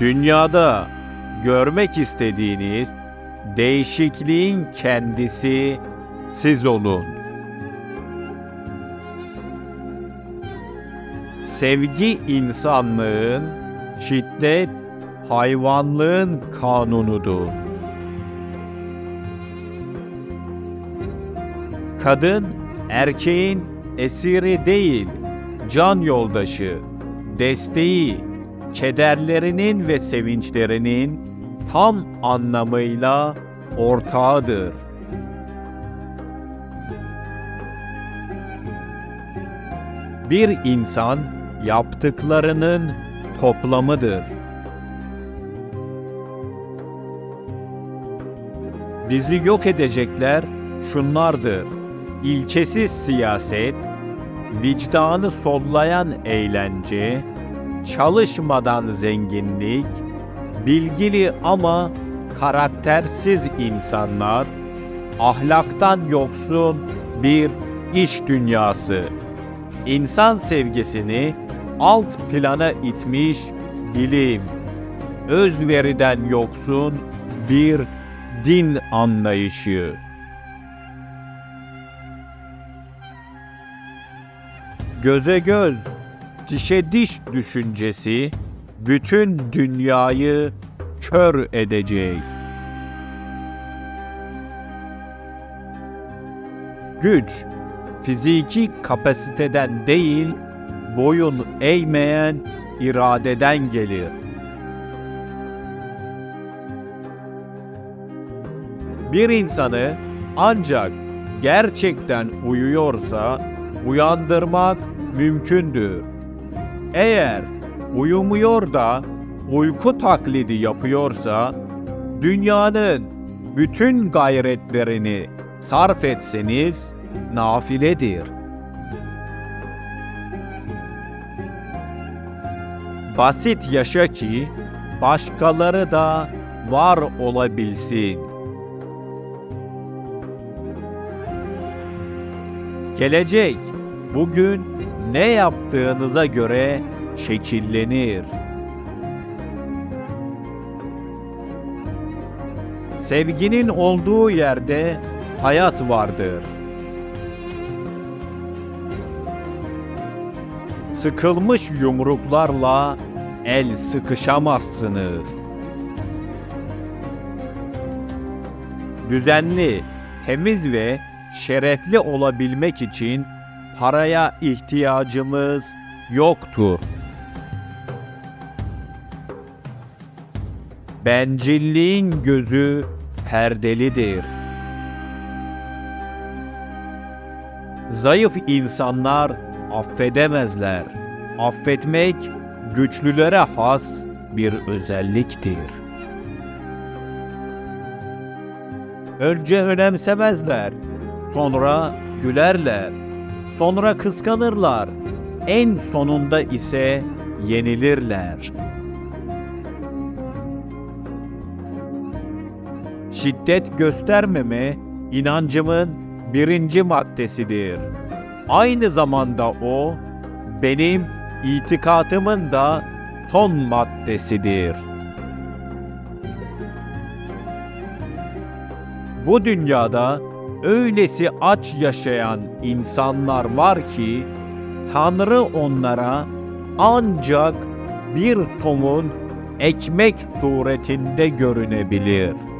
Dünyada görmek istediğiniz değişikliğin kendisi siz olun. Sevgi insanlığın, şiddet hayvanlığın kanunudur. Kadın erkeğin esiri değil, can yoldaşı, desteği, kederlerinin ve sevinçlerinin tam anlamıyla ortağıdır. Bir insan yaptıklarının toplamıdır. Bizi yok edecekler şunlardır. İlkesiz siyaset, vicdanı sollayan eğlence, çalışmadan zenginlik, bilgili ama karaktersiz insanlar, ahlaktan yoksun bir iş dünyası, insan sevgisini alt plana itmiş bilim, özveriden yoksun bir din anlayışı. Göze göz, dişe diş düşüncesi bütün dünyayı kör edecek. Güç, fiziki kapasiteden değil, boyun eğmeyen iradeden gelir. Bir insanı ancak gerçekten uyuyorsa uyandırmak mümkündür. Eğer uyumuyor da uyku taklidi yapıyorsa dünyanın bütün gayretlerini sarf etseniz nafiledir. Basit yaşa ki başkaları da var olabilsin. Gelecek bugün ne yaptığınıza göre şekillenir. Sevginin olduğu yerde hayat vardır. Sıkılmış yumruklarla el sıkışamazsınız. Düzenli, temiz ve şerefli olabilmek için paraya ihtiyacımız yoktur. Bencilliğin gözü perdelidir. Zayıf insanlar affedemezler. Affetmek güçlülere has bir özelliktir. Önce önemsemezler, sonra gülerler, sonra kıskanırlar, en sonunda ise yenilirler. Şiddet göstermeme inancımın birinci maddesidir. Aynı zamanda o benim itikatımın da son maddesidir. Bu dünyada öylesi aç yaşayan insanlar var ki Tanrı onlara ancak bir somun ekmek suretinde görünebilir.''